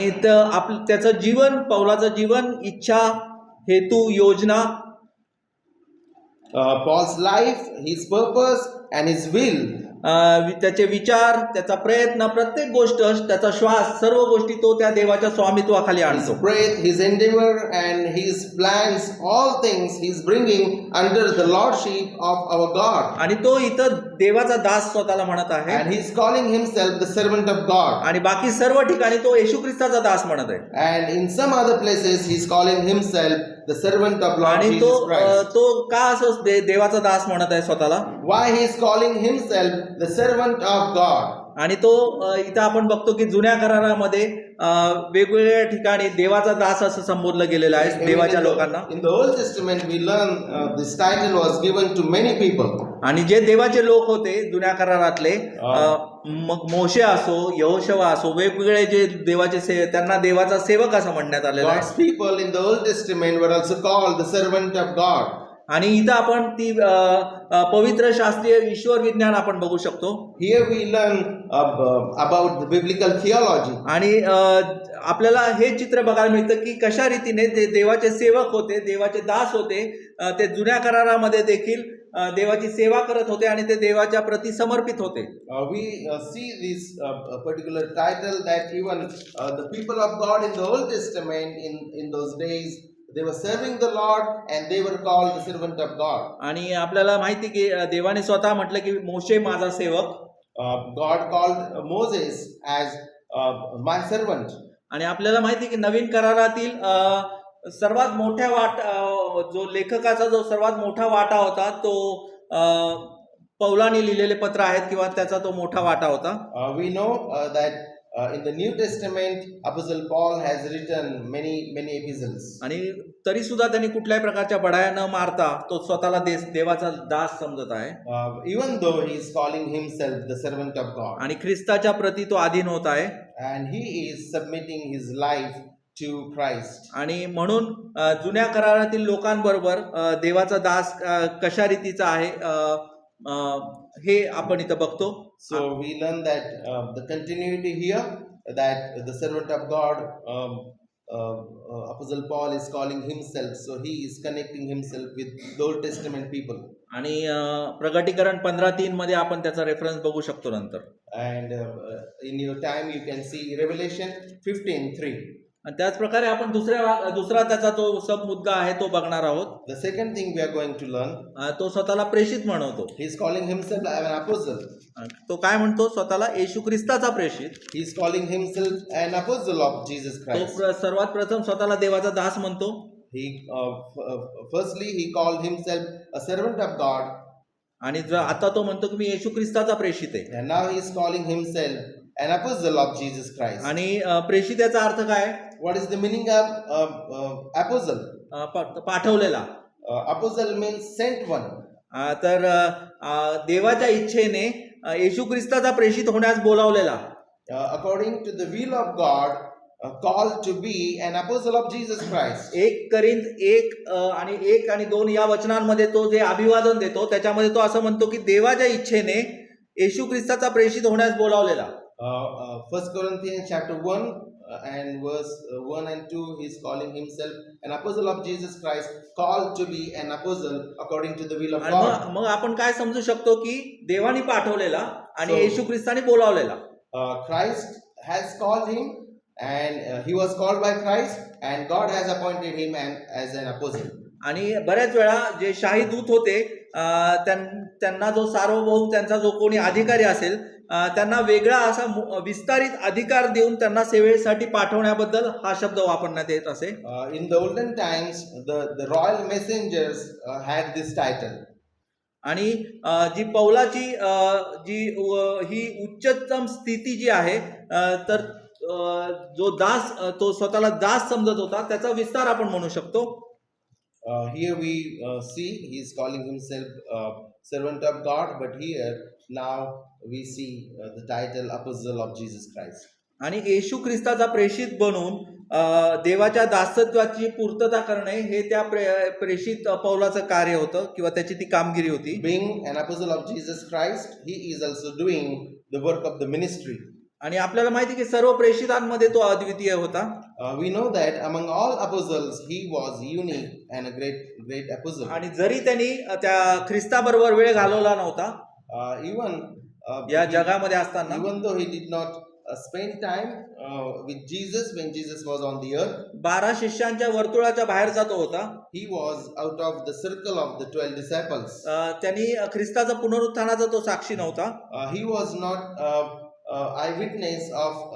तर आप त्याचं जीवन पौलाचं जीवन इच्छा हेतू योजना. Paul's life his purpose and his will त्याचे विचार त्याचा प्रयत्न प्रत्येक गोष्ट त्याचा श्वास सर्व गोष्टी तो त्या देवाच्या स्वामित्वाखाली आणतो. प्रेत his endeavour and his plans all things his bringing under the lordship of our God आणि तो इथं देवाचा दास स्वतःला म्हणत आहे. And he is calling himself the servant of God आणि बाकी सर्व ठिकाणी तो येशू ख्रिस्ताचा दास म्हणत आहे. And in some other places he is calling himself the servant of God आणि तो तो का असं देवाचा दास म्हणत आहे स्वतःला? Why he is calling himself the servant of God आणि तो इथं आपण बघतो की जुन्या करारामध्ये वेगवेगळ्या ठिकाणी देवाचा दास असं संबोधलं गेलेलं आहे देवाच्या लोकांना Old Testament, we learn uh, this title was given to many people. आणि जे देवाचे लोक होते जुन्या करारातले मग मोशे असो यहोशवा असो वेगवेगळे जे देवाचे से त्यांना देवाचा सेवक असं म्हणण्यात आलेलं आहे people in the Old Testament were also called the servant of God. आणि इथं आपण ती पवित्र शास्त्रीय ईश्वर विज्ञान आपण बघू शकतो ab- uh, about the biblical theology. आणि आपल्याला हे चित्र बघायला मिळतं की कशा रीतीने ते देवाचे सेवक होते देवाचे दास होते ते जुन्या करारामध्ये देखील देवाची सेवा करत होते आणि ते देवाच्या प्रती समर्पित होते Uh, we uh, see this uh, uh, particular title that even uh, the people of God in the Old They were serving the Lord and they were called the servant of God. आणि आपल्याला माहिती की अं, देवाने स्वतः म्हटलं की मोशे माझा सेवक Uh, God called uh, Moses as uh, my servant. आणि आपल्याला माहिती की नवीन करारातील अं, सर्वात मोठ्या वाट अं, जो लेखकाचा जो सर्वात मोठा वाटा होता तो अं, पौलाने लिहिलेले पत्र आहेत किंवा त्याचा तो मोठा वाटा होता Uh, we know uh, that uh, in the New Testament, Apostle Paul has written many, many epistles. आणि तरी सुद्धा त्यांनी कुठल्याही प्रकारच्या बढाया न मारता तो स्वतःला देस देवाचा दास समजत आहे Uh, even though he is calling himself the servant of God, आणि ख्रिस्ताच्या प्रती तो अधीन होत आहे and he is submitting his life to Christ. आणि म्हणून अ, जुन्या करारातील लोकांबरोबर अ, देवाचा दास अ, कशा रीतीचा आहे अ, हे आपण इथं बघतो. So we learn that the continuity here that the servant of God apostle Paul is calling himself so he is connecting himself with the Old Testament people आणि प्रगटीकरण पंधरा तीन मध्ये आपण त्याचा रेफरन्स बघू शकतो नंतर. And in your time you can see Revelation fifteen three आणि त्याचप्रकारे आपण दुसऱ्या दुसरा त्याचा जो सब मुद्दा आहे तो बघणार आहोत. The second thing we are going to learn तो स्वतःला प्रेषित म्हणतो he is calling himself an apostle तो काय म्हणतो? स्वतःला येशू ख्रिस्ताचा प्रेषित. He is calling himself an apostle of Jesus Christ तो सर्वात प्रथम स्वतःला देवाचा दास म्हणतो. He firstly he called himself a servant of God आणि आता तो म्हणतो की मी येशू ख्रिस्ताचा प्रेषित आहे. नाव is calling himself an apostle of Jesus Christ. आणि प्रेषित याचा अर्थ काय What is the meaning of uh, uh, apostle? अ, पा- पाठवलेला Uh, apostle means sent one. अ, तर अ, देवाच्या इच्छेने अ, येशू ख्रिस्ताचा प्रेषित होण्यास बोलावलेला Uh, according to the will of God, uh, called to be an apostle of Jesus Christ. एक करीन एक अ, आणि एक आणि दोन या वचनांमध्ये तो जे अभिवादन देतो त्याच्यामध्ये तो असं म्हणतो की देवाच्या इच्छेने येशू ख्रिस्ताचा प्रेषित होण्यास बोलावलेला Uh, uh, First Corinthians chapter 1 uh, and verse uh, 1 and 2, he's calling himself an apostle of Jesus Christ, called to be an apostle according to the will of आणि God. मग मग आपण काय समजू शकतो की देवाने पाठवलेला आणि So- Yeshu ख्रिस्ताने बोलावलेला Uh, Christ has called him and uh, he was called by Christ and God has appointed him an, as an apostle. आणि बऱ्याच वेळा जे शाही दूत होते त्यांना जो सार्वभौम त्यांचा जो कोणी अधिकारी असेल त्यांना वेगळा असा विस्तारित अधिकार देऊन त्यांना सेवेसाठी पाठवण्याबद्दल हा शब्द वापरण्यात येत असे olden times, the, the royal messengers uh, had this title. आणि जी पौलाची जी ही उच्चतम स्थिती जी आहे तर जो दास तो स्वतःला दास समजत होता त्याचा विस्तार आपण म्हणू शकतो uh, here we uh, see he is calling himself a uh, servant of God, but here now we see uh, the title apostle of Jesus Christ. आणि येशू ख्रिस्ताचा प्रेषित बनून uh, देवाच्या दासत्वाची पूर्तता करणे हे त्या प्रेषित uh, पौलाचं कार्य होतं किंवा त्याची ती कामगिरी होती being and apostle of Jesus Christ he is also doing the work of the ministry आणि आपल्याला माहिती की सर्व प्रेषितांमध्ये तो अद्वितीय होता. We know that among all apostles he was unique and a great great apostle आणि जरी त्यांनी त्या ख्रिस्ताबरोबर वेळ घालवला नव्हता इवन या जगामध्ये असताना. Even though he did not spend time with Jesus when Jesus was on the earth बारा शिष्यांच्या वर्तुळाच्या बाहेर जातो होता. He was out of the circle of the twelve disciples त्यांनी ख्रिस्ताचा पुनरुत्थानाचा तो साक्षी नव्हता. He was not uh, eyewitness of